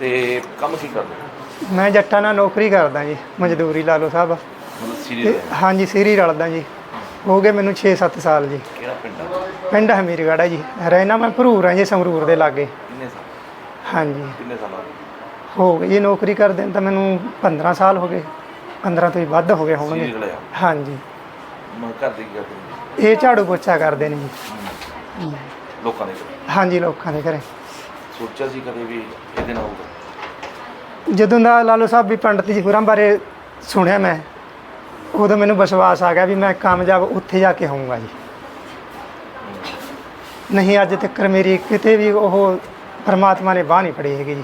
ਤੇ ਕੰਮ ਕੀ ਕਰਦੇ? ਮੈਂ ਜੱਟਾਂ ਨਾਲ ਨੌਕਰੀ ਕਰਦਾ ਜੀ ਮਜ਼ਦੂਰੀ ਲਾ ਲਓ ਸਾਹਿਬ। ਮਤਲਬ ਤੇ ਸੀਰੀਅਸ ਹਾਂਜੀ ਸੀਰੀ ਰਲਦਾ ਜੀ। ਹੋ ਗਏ ਮੈਨੂੰ 6-7 ਸਾਲ ਜੀ। ਕਿਹੜਾ ਪਿੰਡ ਆ? ਪਿੰਡ ਹਮੀਰਗੜ੍ਹ ਹੈ ਜੀ। ਰਹਿਣਾ ਮੈਂ ਭਰੂਰ ਹਾਂ ਜੀ ਸੰਗਰੂਰ ਦੇ ਲਾਗੇ। ਕਿੰਨੇ ਸਾਲ? ਹਾਂਜੀ। ਕਿੰਨੇ ਸਾਲਾਂ? ਹੋ ਗਈ ਜੀ ਨੌਕਰੀ ਕਰਦੇ ਨੂੰ ਤਾਂ ਮੈਨੂੰ 15 ਸਾਲ ਹੋ ਗਏ। 15 ਤੋਂ ਵੀ ਵੱਧ ਹੋ ਗਏ ਹੋਣਗੇ। ਸੀਰੀਅਸ ਲਿਆ ਹਾਂਜੀ। ਮੈਂ ਘਰ ਦੇ ਕੀ ਕਰਦੇ ਇਹ ਝਾੜੂ ਪੋਚਾ ਕਰਦੇ ਨੇ ਜੀ। ਲੋਕਾਂ ਦੇ। ਹਾਂਜੀ ਲੋਕਾਂ ਦੇ ਘਰੇ। ਸੋਚਿਆ ਸੀ ਕਦੇ ਵੀ ਇਹਦੇ ਨਾਲ ਹੋਊਗਾ। ਜਦੋਂ ਦਾ ਲਾਲੋ ਸਾਹਿਬ ਵੀ ਪੰਡਤ ਜੀ ਹੋਰਾਂ ਬਾਰੇ ਸੁਣਿਆ ਮੈਂ ਉਦੋਂ ਮੈਨੂੰ ਵਿਸ਼ਵਾਸ ਆ ਗਿਆ ਵੀ ਮੈਂ ਕਾਮਯਾਬ ਉੱਥੇ ਜਾ ਕੇ ਹੋਊਂਗਾ ਜੀ। ਨਹੀਂ ਅੱਜ ਤੱਕ ਮੇਰੀ ਕਿਤੇ ਵੀ ਉਹ ਪਰਮਾਤਮਾ ਨੇ ਬਾਹ ਨਹੀਂ ਫੜੀ ਹੈਗੀ ਜੀ।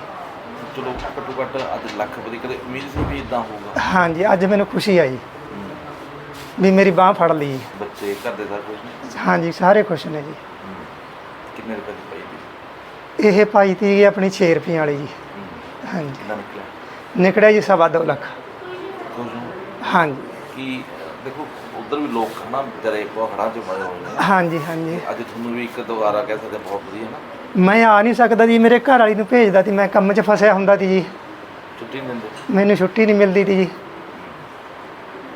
ਚਲੋ ਘੱਟੋ ਘੱਟ ਅੱਜ ਲੱਖ ਵਧੀ ਕਦੇ ਉਮੀਦ ਸੀ ਵੀ ਇਦਾਂ ਹੋਊਗਾ? ਹਾਂਜੀ ਅੱਜ ਮੈਨੂੰ ਖੁਸ਼ੀ ਆਈ ਵੀ ਮੇਰੀ ਬਾਹ ਫੜ ਲਈ ਬੱਚੇ ਘਰ ਦੇ ਸਾਰੇ ਕੁਝ ਨਹੀਂ ਹਾਂਜੀ ਸਾਰੇ ਖੁਸ਼ ਨੇ ਜੀ। ਕਿੰਨੇ ਰੁਪਏ ਦੀ ਪਈ ਇਹ ਪਾਈ ਤੀ ਆਪਣੀ 6 ਰੁਪਏ ਵਾਲੀ ਜੀ। ਹਾਂਜੀ। ਕਿੰਨਾ ਨਿਕਲਿਆ? ਨਿਕੜਿਆ ਜੀ ਸਵਾ ਦੋ ਲੱਖ। ਕੁਝ ਹਾਂਜੀ। ਕਿ ਦੇਖੋ ਉਧਰ ਵੀ ਲੋਕ ਹਨਾ ਵਿਚਾਰੇ ਬਹੁਤ ਹੜਾਂ ਚ ਮਰੇ ਹੋਏ ਨੇ। ਹਾਂਜੀ ਹਾਂਜੀ। ਅੱਜ ਤੁਹਾਨੂੰ ਵੀ ਇੱਕ ਦੁਬਾਰਾ ਕਹਿ ਸਕਦੇ ਬਹੁਤ ਵਧੀਆ ਨਾ। ਮੈਂ ਆ ਨਹੀਂ ਸਕਦਾ ਜੀ ਮੇਰੇ ਘਰ ਵਾਲੀ ਨੂੰ ਭੇਜਦਾ ਸੀ ਮੈਂ ਕੰਮ 'ਚ ਫਸਿਆ ਹੁੰਦਾ ਸੀ ਜੀ। ਛੁੱਟੀ ਨਹੀਂ ਦਿੰਦੇ? ਮੈਨੂੰ ਛੁੱਟੀ ਨਹੀਂ ਮਿਲਦੀ ਤੀ ਜੀ।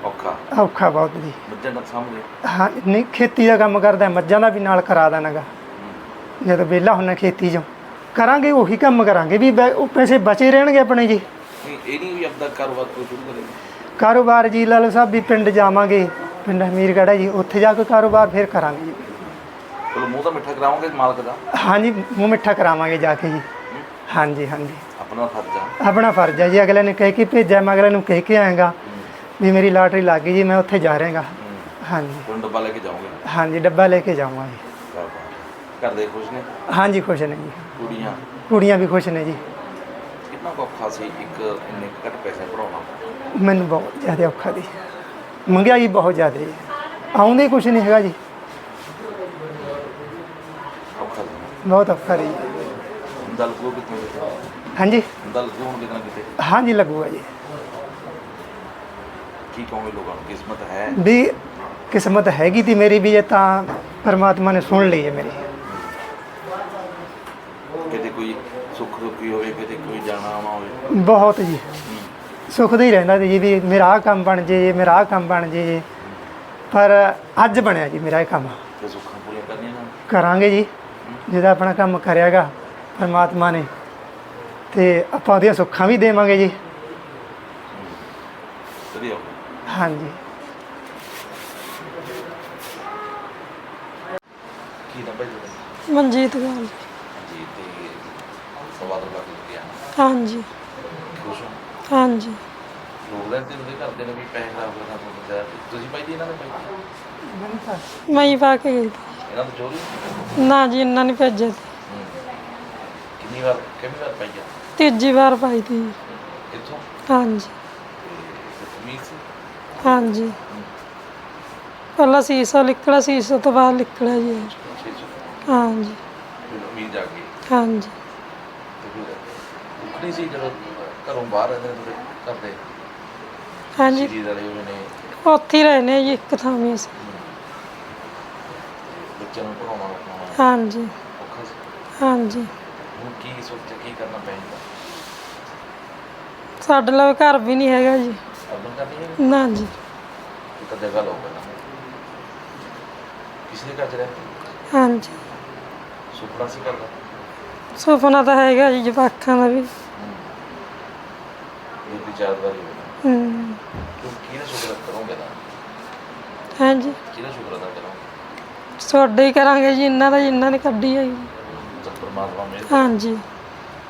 ਔਖਾ। ਔਖਾ ਬਹੁਤ ਜੀ। ਬੱਚੇ ਨਾਲ ਸਾਹਮਣੇ ਹਾਂ ਨਹੀਂ ਖੇਤੀ ਦਾ ਕੰਮ ਕਰਦਾ ਮੱਝਾਂ ਦਾ ਵੀ ਨਾਲ ਕਰਾ ਦੇਣਾਗਾ। ਜਦੋਂ ਵਿਹਲਾ ਹੁੰਨਾ ਖੇਤੀ 'ਚੋਂ। ਕਰਾਂਗੇ ਉਹੀ ਕੰਮ ਕਰਾਂਗੇ ਵੀ ਬੈ- ਉਹ ਪੈਸੇ ਬਚੇ ਰਹਿਣਗੇ ਆਪਣੇ ਜੀ। ਨਹੀਂ ਇਹ ਨਹੀਂ ਵੀ ਆਪਦਾ ਕਾਰੋਬਾਰ ਕੋਈ ਸ਼ੁਰੂ ਕਰੇ। ਕਾਰੋਬਾਰ ਜੀ ਲਾਲੋ ਸਾਹਿਬ ਵੀ ਪਿੰਡ ਜਾਵਾਂਗੇ ਪਿੰਡ ਹਮੀਰਗੜ੍ਹ ਹੈ ਜੀ ਉੱਥੇ ਜਾ ਕੇ ਕਾਰੋਬਾਰ ਫਿਰ ਕਰਾਂਗੇ ਜੀ। ਚਲੋ ਮੂੰਹ ਤਾਂ ਮਿੱਠਾ ਕਰਾਵਾਂਗੇ ਮਾਲਕ ਦਾ। ਹਾਂਜੀ ਮੂੰਹ ਮਿੱਠਾ ਕਰਾਵਾਂਗੇ ਜਾ ਕੇ ਜੀ। ਹਾਂਜੀ ਹਾਂਜੀ। ਆਪਣਾ ਫਰਜ਼ ਆ। ਆਪਣਾ ਫਰਜ਼ ਹੈ ਜੀ ਅਗਲੇ ਨੇ ਕਹਿ ਕੇ ਭੇਜਿਆ ਮੈਂ ਅਗਲੇ ਨੂੰ ਕਹਿ ਕੇ ਆਏਗਾ ਵੀ ਮੇਰੀ ਲਾਟਰੀ ਲੱਗ ਗਈ ਜੀ ਮੈਂ ਉੱਥੇ ਜਾ ਰਿਹਾਗਾ। ਹਾਂਜੀ। ਡੱਬਾ ਲੈ ਕੇ ਜਾਓਗੇ? ਹਾਂਜੀ ਡੱਬਾ ਲੈ ਕੇ ਜਾਊਂਗਾ ਜੀ। ਘਰ ਦੇ ਖੁਸ਼ ਨੇ? ਹਾਂਜੀ ਖੁਸ਼ ਨੇ ਜੀ। ਕੁੜੀਆਂ? ਕੁੜੀਆਂ ਵੀ ਖੁਸ਼ ਨੇ ਜੀ। ਕਿੰਨਾ ਕੁ ਔਖਾ ਸੀ ਇੱਕ ਇੰਨੇ ਘੱਟ ਪੈਸੇ ਪੜਾਉਣਾ ਮੈਨੂੰ ਬਹੁਤ ਜ਼ਿਆਦਾ ਔਖਾ ਦੀ ਮਹਿੰਗਾਈ ਬਹੁਤ ਜ਼ਿਆਦਾ। ਆਉਂਦੇ ਕੁਛ ਨਹੀਂ ਹੈਗਾ ਜੀ। ਔਖਾ ਸੀ। ਬਹੁਤ ਔਖਾ ਜੀ ਦਲ ਕੋ ਕਿਤੇ ਹਾਂਜੀ। ਦਲ ਕੋ ਹੁਣ ਕਿਤੇ ਨਾ ਕਿਤੇ? ਹਾਂਜੀ ਲੱਗੂਗਾ ਜੀ। ਕੀ ਕਹੋਗੇ ਲੋਕਾਂ ਨੂੰ? ਕਿਸਮਤ ਹੈ? ਵੀ ਕਿਸਮਤ ਹੈਗੀ ਤੀ ਮੇਰੀ ਵੀ ਇਹ ਤਾਂ ਪਰਮਾਤਮਾ ਨੇ ਸੁਣ ਲਈ ਹੈ ਮੇਰੀ ਕਿਤੇ ਕੋਈ ਦੁੱਖੀ ਹੋਵੇ ਕਿਤੇ ਕੋਈ ਜਾਣਾ ਆਉਣਾ ਹੋਵੇ। ਬਹੁਤ ਜੀ। ਸੁੱਖ ਦਾ ਹੀ ਰਹਿੰਦਾ ਸੀ ਜੀ ਵੀ ਮੇਰਾ ਆਹ ਕੰਮ ਬਣ ਜੇ ਮੇਰਾ ਆਹ ਕੰਮ ਬਣ ਜੇ। ਪਰ ਅੱਜ ਬਣਿਆ ਜੀ ਮੇਰਾ ਇਹ ਕੰਮ। ਤੇ ਸੁੱਖਾਂ ਪੂਰੀਆਂ ਕਰਨੀਆਂ ਨੇ। ਕਰਾਂਗੇ ਜੀ। ਜਿਹਦਾ ਆਪਣਾ ਕੰਮ ਕਰਿਆਗਾ ਪਰਮਾਤਮਾ ਨੇ। ਤੇ ਆਪਾਂ ਉਹਦੀਆਂ ਸੁੱਖਾਂ ਵੀ ਦੇਵਾਂਗੇ ਜੀ। ਵਧੀਆ ਹੋ ਹਾਂਜੀ। ਕੀ ਨਾ ਭਾਈ ਤੁਹਾਡਾ? ਮਨਜੀਤ ਗੱਲ ਜੀ ਤੇ ਸਵਾਦ ਲੱਗ ਗਿਆ ਹਾਂਜੀ। ਖੁਸ਼ ਹੋ? ਹਾਂਜੀ। ਲੋਕ ਰਹਿੰਦੇ ਹੁੰਦੇ ਕਰਦੇ ਨੇ ਵੀ ਪੈਸੇ ਖਰਾਬ ਕਰਨਾ ਤੁਹਾਨੂੰ ਤੁਸੀਂ ਭਾਈ ਜੀ ਇਹਨਾਂ ਨੇ ਭਾਈ ਮੈਂ ਹੀ ਪਾ ਕੇ ਗਈ। ਇਹਨਾਂ ਤੋਂ ਚੋਰੀ? ਨਾ ਜੀ ਇੰਨਾ ਨਹੀਂ ਭੇਜਿਆ ਸੀ। ਕਿੰਨੀ ਵਾਰ ਕਿੰਨੀ ਵਾਰ ਪਾਈਆ ਤੀਜੀ ਵਾਰ ਪਾਈ ਤੀ ਹਾਂਜੀ। ਤਮੀਜ਼ ਸੀ? ਹਾਂਜੀ। ਪਹਿਲਾਂ ਸੀਸਾ ਨਿਕਲਿਆ ਸੀਸਾ ਤੋਂ ਬਾਅਦ ਨਿਕਲਿਆ ਜੀ। ਇਹ। 600 ਹਾਂਜੀ। ਫਿਰ ਉਮੀਦ ਆ ਗਈ। ਹਾਂਜੀ। ਫਿਰ ਉਖੜੀ ਸੀ ਜਦੋਂ ਘਰੋਂ ਬਾਹਰ ਰਹਿੰਦੇ ਨੇ ਥੋੜੇ ਕਰਦੇ ਹਾਂਜੀ। ਜੀ ਵਾਲੇ ਹੋਏ ਨੇ। ਉੱਥੇ ਹੀ ਰਹਿੰਦੇ ਜੀ ਇੱਕ ਥਾਂ ਵੀ ਅਸੀਂ। ਬੱਚਿਆਂ ਨੂੰ ਪੜਾਉਣਾ ਲਿਖਾਉਣਾ ਹਾਂਜੀ। ਔਖਾ ਸੀ। ਹਾਂਜੀ। ਹੁਣ ਕੀ ਸੋਚਿਆ ਕੀ ਕਰਨਾ ਪੈਂਦਾ? ਸਾਡੇ ਲਈ ਘਰ ਵੀ ਨਹੀਂ ਹੈਗਾ ਜੀ। ਅਬਦਨ ਕਰਨੀ ਹੈ ਨਾ ਜੀ। ਇੱਕ ਜਗ੍ਹਾ ਲਓ ਪਹਿਲਾਂ ਕਿਸੇ ਦੇ ਘਰ ਚ ਰਹਿ ਹਾਂਜੀ। ਸੁਪਨਾ ਸੀ ਕਰਦਾ ਸੁਪਨਾ ਤਾਂ ਹੈਗਾ ਜੀ ਜਵਾਕਾਂ ਦਾ ਵੀ। ਇਹ ਦੀ ਚਾਰ ਵਾਰੀ ਹੋਣਾ। ਹੂੰ। ਤੂੰ ਕਿਹਦਾ ਸ਼ੁਕਰ ਕਰੋਗੇ ਨਾ ਹਾਂਜੀ ਕਿਹਦਾ ਸ਼ੁਕਰ ਅਦਾ ਕਰੋਗੇ? ਤੁਹਾਡੇ ਹੀ ਕਰਾਂਗੇ ਜੀ ਇਹਨਾਂ ਦਾ ਜਿਨ੍ਹਾਂ ਨੇ ਕੱਢੀ ਹੈ ਜੀ। ਪਰਮਾਤਮਾ ਹਾਂਜੀ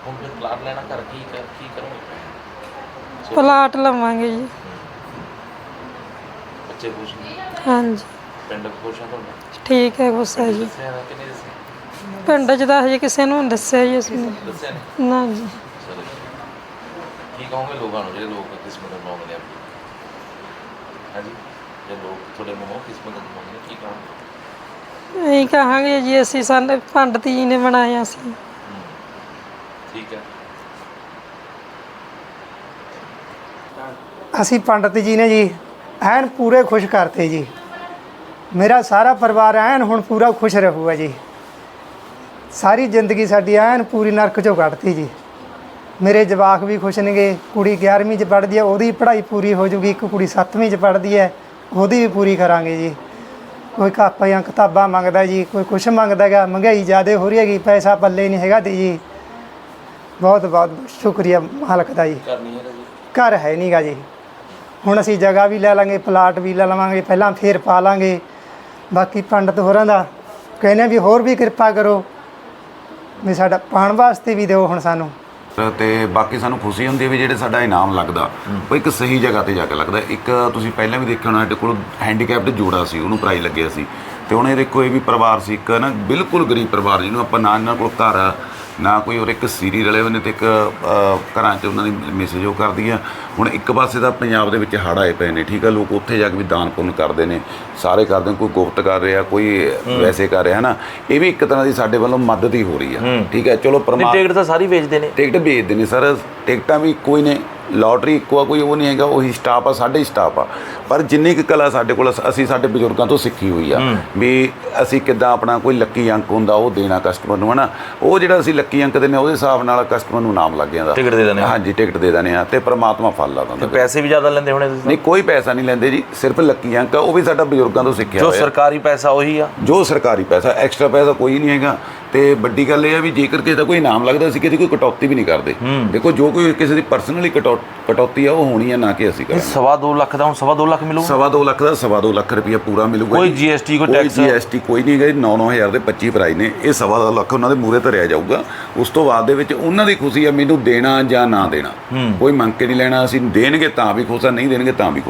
ਹੁਣ ਪਲਾਟ ਲੈਣਾ ਕਰ ਕੀ ਕਰ ਕੀ ਕਰੋਗੇ? ਪਲਾਟ ਲਵਾਂਗੇ ਜੀ। ਬੱਚੇ ਖੁਸ਼ ਨੇ? ਹਾਂਜੀ ਪਿੰਡ ਖੁਸ਼ ਆ ਤੁਹਾਡਾ? ਠੀਕ ਹੈ ਗੁੱਸਾ ਜੀ। ਦੱਸਿਆ ਨਾ ਕਿ ਨਹੀਂ ਦੱਸਿਆ ਪਿੰਡ 'ਚ ਤਾਂ ਹਜੇ ਕਿਸੇ ਨੂੰ ਦੱਸਿਆ ਜੀ ਅਸੀਂ ਦੱਸਿਆ ਨਹੀਂ? ਨਾ ਜੀ। ਚਲੋ ਕੀ ਕਹੋਗੇ ਲੋਕਾਂ ਨੂੰ ਜਿਹੜੇ ਲੋਕ ਕਿਸਮਤ ਨੂੰ ਮੰਗਦੇ ਆ ਹਾਂਜੀ? ਜੇ ਲੋਕ ਤੁਹਾਡੇ ਮੂੰਹੋਂ ਕਿਸਮਤ ਨੂੰ ਮੰਗਦੇ ਕੀ ਕਹੋਗੇ? ਇਹੀ ਕਹਾਂਗੇ ਜੀ ਅਸੀਂ ਸਾਡੇ ਪੰਡਤ ਜੀ ਨੇ ਬਣਾਇਆ ਸੀ ਠੀਕ ਹੈ। ਅਸੀਂ ਪੰਡਤ ਜੀ ਨੇ ਜੀ ਐਨ ਪੂਰੇ ਖੁਸ਼ ਕਰਤੇ ਜੀ। ਮੇਰਾ ਸਾਰਾ ਪਰਿਵਾਰ ਐਨ ਹੁਣ ਪੂਰਾ ਖੁਸ਼ ਰਹੂਗਾ ਜੀ। ਸਾਰੀ ਜ਼ਿੰਦਗੀ ਸਾਡੀ ਐਨ ਪੂਰੀ ਨਰਕ ਚੋਂ ਕੱਢਤੀ ਜੀ। ਮੇਰੇ ਜਵਾਕ ਵੀ ਖੁਸ਼ ਨੇਗੇ ਕੁੜੀ 11ਵੀਂ ਚ ਪੜ੍ਹਦੀ ਹੈ ਉਹਦੀ ਪੜ੍ਹਾਈ ਪੂਰੀ ਹੋ ਜੂਗੀ ਇੱਕ ਕੁੜੀ 7ਵੀਂ ਚ ਪੜ੍ਹਦੀ ਹੈ ਉਹਦੀ ਵੀ ਪੂਰੀ ਕਰਾਂਗੇ ਜੀ। ਕੋਈ ਕਾਪੀਆਂ ਕਿਤਾਬਾਂ ਮੰਗਦਾ ਜੀ ਕੋਈ ਕੁਛ ਮੰਗਦਾ ਹੈਗਾ ਮਹਿੰਗਾਈ ਜ਼ਿਆਦਾ ਹੋ ਰਹੀ ਹੈਗੀ ਪੈਸਾ ਪੱਲੇ ਨਹੀਂ ਹੈਗਾ ਤੇ ਜੀ। ਬਹੁਤ ਬਹੁਤ ਸ਼ੁਕਰੀਆ ਮਾਲਕ ਦਾ ਜੀ। ਘਰ ਹੈ ਨਹੀਂਗਾ ਜੀ। ਹੁਣ ਅਸੀਂ ਜਗ੍ਹਾ ਵੀ ਲੈ ਲਾਂਗੇ ਪਲਾਟ ਵੀ ਲੈ ਲਵਾਂਗੇ ਪਹਿਲਾਂ ਫੇਰ ਪਾ ਲਾਂਗੇ। ਬਾਕੀ ਪੰਡਤ ਹੋਰਾਂ ਦਾ ਕਹਿੰਦੇ ਵੀ ਹੋਰ ਵੀ ਕਿਰਪਾ ਕਰੋ। ਵੀ ਸਾਡਾ ਪਾਣ ਵਾਸਤੇ ਵੀ ਦਿਓ ਹੁਣ ਸਾਨੂੰ। ਤੇ ਬਾਕੀ ਸਾਨੂੰ ਖੁਸ਼ੀ ਹੁੰਦੀ ਹੈ ਵੀ ਜਿਹੜੇ ਸਾਡਾ ਇਨਾਮ ਲੱਗਦਾ, ਉਹ ਇੱਕ ਸਹੀ ਜਗ੍ਹਾ ਤੇ ਜਾ ਕੇ ਲੱਗਦਾ। ਇੱਕ ਤੁਸੀਂ ਪਹਿਲਾਂ ਵੀ ਦੇਖਿਆ ਹੋਣਾ, ਸਾਡੇ ਕੋਲ ਹੈਂਡੀਕੈਪਡ ਜੋੜਾ ਸੀ, ਉਹਨੂੰ ਪ੍ਰਾਈਜ਼ ਲੱਗਿਆ ਸੀ। ਤੇ ਹੁਣ ਇਹ ਦੇਖੋ, ਇਹ ਵੀ ਪਰਿਵਾਰ ਸੀ, ਇੱਕ ਨਾ ਬਿਲਕੁਲ ਗਰੀਬ ਪਰਿਵਾਰ, ਜਿਹਨੂੰ ਆਪਾਂ ਨਾ ਇਹਨਾਂ ਕੋਲ ਘਰ ਨਾ ਕੋਈ ਔਰ ਇੱਕ ਸੀਰੀ ਰਲੇ ਹੋਏ ਨੇ ਤੇ ਇੱਕ ਘਰਾਂ 'ਚ ਉਹਨਾਂ ਦੀ ਮੈਸੇਜ ਉਹ ਕਰਦੀ ਆ। ਹੁਣ ਇੱਕ ਪਾਸੇ ਤਾਂ ਪੰਜਾਬ ਦੇ ਵਿੱਚ ਹੜ੍ਹ ਆਏ ਪਏ ਨੇ ਠੀਕ ਆ? ਲੋਕ ਉੱਥੇ ਜਾ ਕੇ ਵੀ ਦਾਨ ਪੁੰਨ ਕਰਦੇ ਨੇ। ਸਾਰੇ ਕਰਦੇ ਨੇ ਕੋਈ ਗੁਪਤ ਕਰ ਰਿਹਾ ਕੋਈ ਵੈਸੇ ਕਰ ਰਿਹਾ ਨਾ ਇਹ ਵੀ ਇੱਕ ਤਰ੍ਹਾਂ ਦੀ ਸਾਡੇ ਵੱਲੋਂ ਮਦਦ ਹੀ ਹੋ ਰਹੀ ਆ ਠੀਕ ਹੈ ਚਲੋ ਨਹੀਂ ਪਰਮਾ ਟਿਕਟ ਤਾਂ ਸਾਰੀ ਵੇਚਦੇ ਨੇ। ਟਿਕਟ ਵੇਚਦੇ ਨੇ ਸਰ। ਟਿਕਟਾਂ ਵੀ ਹੀ ਨੇ। ਲਾਟਰੀ ਇੱਕੋ ਆ ਕੋਈ ਉਹ ਨਹੀਂ ਹੈਗਾ ਉਹੀ ਸਟਾਫ ਆ ਸਾਡੇ ਹੀ ਸਟਾਫ ਆ। ਪਰ ਜਿੰਨੀ ਕੁ ਕਲਾ ਸਾਡੇ ਕੋਲ ਅਸ- ਸਾਡੇ ਬਜ਼ੁਰਗਾਂ ਤੋਂ ਸਿੱਖੀ ਹੋਈ ਆ ਵੀ ਅਸੀਂ ਕਿੱਦਾਂ ਆਪਣਾ ਕੋਈ ਲੱਕੀ ਅੰਕ ਹੁੰਦਾ ਉਹ ਦੇਣਾ ਕਸਟਮਰ ਨੂੰ ਹਨਾ? ਉਹ ਜਿਹੜਾ ਅਸੀਂ ਲੱਕੀ ਅੰਕ ਹਾਂ, ਉਹਦੇ ਹਿਸਾਬ ਨਾਲ ਕਸਟਮਰ ਨੂੰ ਨਾਮ ਲੱਗ ਜਾਂਦਾ। ਟਿਕਟ ਦੇ ਦਿੰਦੇ। ਹਾਂਜੀ ਟਿਕਟ ਦੇ ਦਿੰਦੇ ਆ ਤੇ ਪ੍ਰਮਾਤਮਾ ਫਲ ਲਾ ਦਿੰਦਾ। ਪੈਸੇ ਵੀ ਜ਼ਿਆਦਾ ਲੈਂਦੇ ਹੋਣੇ ਤੁਸੀਂ? ਨਹੀਂ ਕੋਈ ਪੈਸਾ ਨਹੀਂ ਲੈਂਦੇ ਜੀ ਸਿਰਫ ਲੱਕੀ ਅੰਕ ਆ ਉਹ ਵੀ ਸਾਡਾ ਬਜ਼ੁਰਗਾਂ ਤੋਂ ਸਿੱਖਿਆ ਜੋ ਹੋਇਆ। ਸਰਕਾਰੀ ਪੈਸਾ ਉਹੀ ਆ। ਜੋ ਸਰਕਾਰੀ ਪੈਸਾ ਐਕਸਟਰਾ ਪੈਸਾ ਕੋਈ ਨਹੀਂ ਹੈਗਾ। ਤੇ ਵੱਡੀ ਗੱਲ ਇਹ ਹੈ ਵੀ ਜੇਕਰ ਕਿਸੇ ਦਾ ਕੋਈ ਇਨਾਮ ਲੱਗਦਾ ਅਸੀਂ ਕਿਸੇ ਕੋਈ ਕਟੌਤੀ ਵੀ ਨਹੀਂ ਕਰਦੇ। ਦੇਖੋ ਜੋ ਕੋਈ ਕਿਸੇ ਦੀ ਪਰਸਨਲੀ ਕਟੌਤੀ ਆ ਉਹ ਹੋਣੀ ਆ ਨਾ ਕਿ ਅਸੀਂ ਕਰਾਂਗੇ। ਸਵਾ ਦੋ ਲੱਖ ਦਾ ਹੁਣ ਸਵਾ ਦੋ ਲੱਖ ਮਿਲੂ ਸਵਾ ਦੋ ਲੱਖ ਦਾ ਸਵਾ ਦੋ ਲੱਖ ਰੁਪਇਆ ਪੂਰਾ ਮਿਲੂਗਾ ਕੋਈ ਜੀ। GST, ਕੋਈ ਕੋਈ tax? GST ਕੋਈ ਨਹੀਂ ਜੀ 9-9000 ਦੇ 25 ਪ੍ਰਾਈਜ਼ ਨੇ। ਇਹ ਸਵਾ ਦੋ ਲੱਖ ਉਹਨਾਂ ਦੇ ਮੂਰੇ ਧਰਿਆ ਜਾਊਗਾ। ਉਸ ਤੋਂ ਬਾਅਦ ਦੇ ਵਿੱਚ ਉਹਨਾਂ ਦੀ ਖੁਸ਼ੀ ਆ ਮੈਨੂੰ ਦੇਣਾ ਜਾਂ ਨਾ ਦੇਣਾ। ਕੋਈ ਮੰਗ ਕੇ ਨਹੀਂ ਲੈਣਾ ਅਸੀਂ ਦੇਣਗੇ ਤਾਂ ਵੀ ਖੁਸ਼ ਆ ਨਹੀਂ ਦੇਣਗੇ ਤਾਂ ਵੀ ਖੁਸ਼